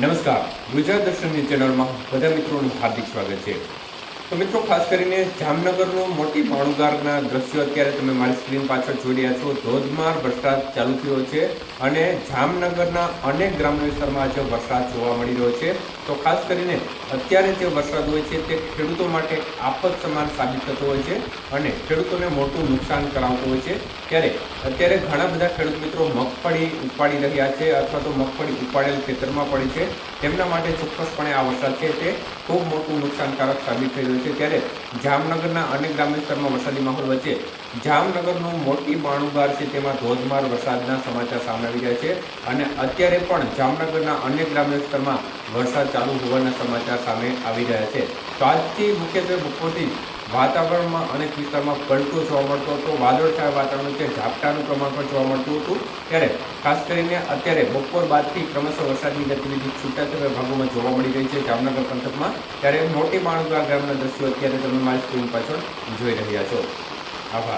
નમસ્કાર. ગુજરાત દર્શનની ચેનલમાં બધા મિત્રોનું હાર્દિક સ્વાગત છે. તો મિત્રો, ખાસ કરીને જામનગરનો મોટી ભાણુગારના દ્રશ્યો અત્યારે તમે મારી સ્ક્રીન પાછળ જોઈ રહ્યા છો. ધોધમાર વરસાદ ચાલુ થયો છે અને જામનગરના અનેક ગ્રામ્ય વિસ્તારમાં આજે વરસાદ જોવા મળી રહ્યો છે. તો ખાસ કરીને અત્યારે જે વરસાદ હોય છે તે ખેડૂતો માટે આફત સમાન સાબિત થતો હોય છે અને ખેડૂતોને મોટું નુકસાન કરાવતું હોય છે. ત્યારે અત્યારે ઘણા બધા ખેડૂત મિત્રો મગફળી ઉપાડી રહ્યા છે અથવા તો મગફળી ઉપાડેલ ખેતરમાં પડી છે. તેમના માટે ચોક્કસપણે આ વરસાદ છે તે ખૂબ મોટું નુકસાનકારક સાબિત થઈ રહ્યું છે ત્યારે જામનગરના અનેક ગ્રામ્ય વિસ્તારમાં વરસાદી માહોલ વચ્ચે જામનગરનું મોટી બાણુગાર છે તેમાં ધોધમાર વરસાદના સમાચાર સામે આવી રહ્યા છે અને અત્યારે પણ જામનગરના અનેક ગ્રામ્ય વિસ્તારમાં વરસાદ ચાલુ હોવાના સમાચાર સામે આવી રહ્યા છે. તો આજથી મુખ્યત્વે બપોરથી વાતાવરણમાં અનેક વિસ્તારમાં પલટો જોવા મળતો હતો. વાદળછાયા વાતાવરણ છે ઝાપટાનું પ્રમાણ પણ જોવા મળતું હતું. ત્યારે ખાસ કરીને અત્યારે બપોર બાદથી ક્રમશઃ વરસાદની ગતિવિધિ છૂટાછવાયા ભાગોમાં જોવા મળી રહી છે જામનગર પંથકમાં. ત્યારે મોટી માણુગાર ગ્રામના દ્રશ્યો અત્યારે તમે મારી સ્ક્રીન પાછળ જોઈ રહ્યા છો. આભાર.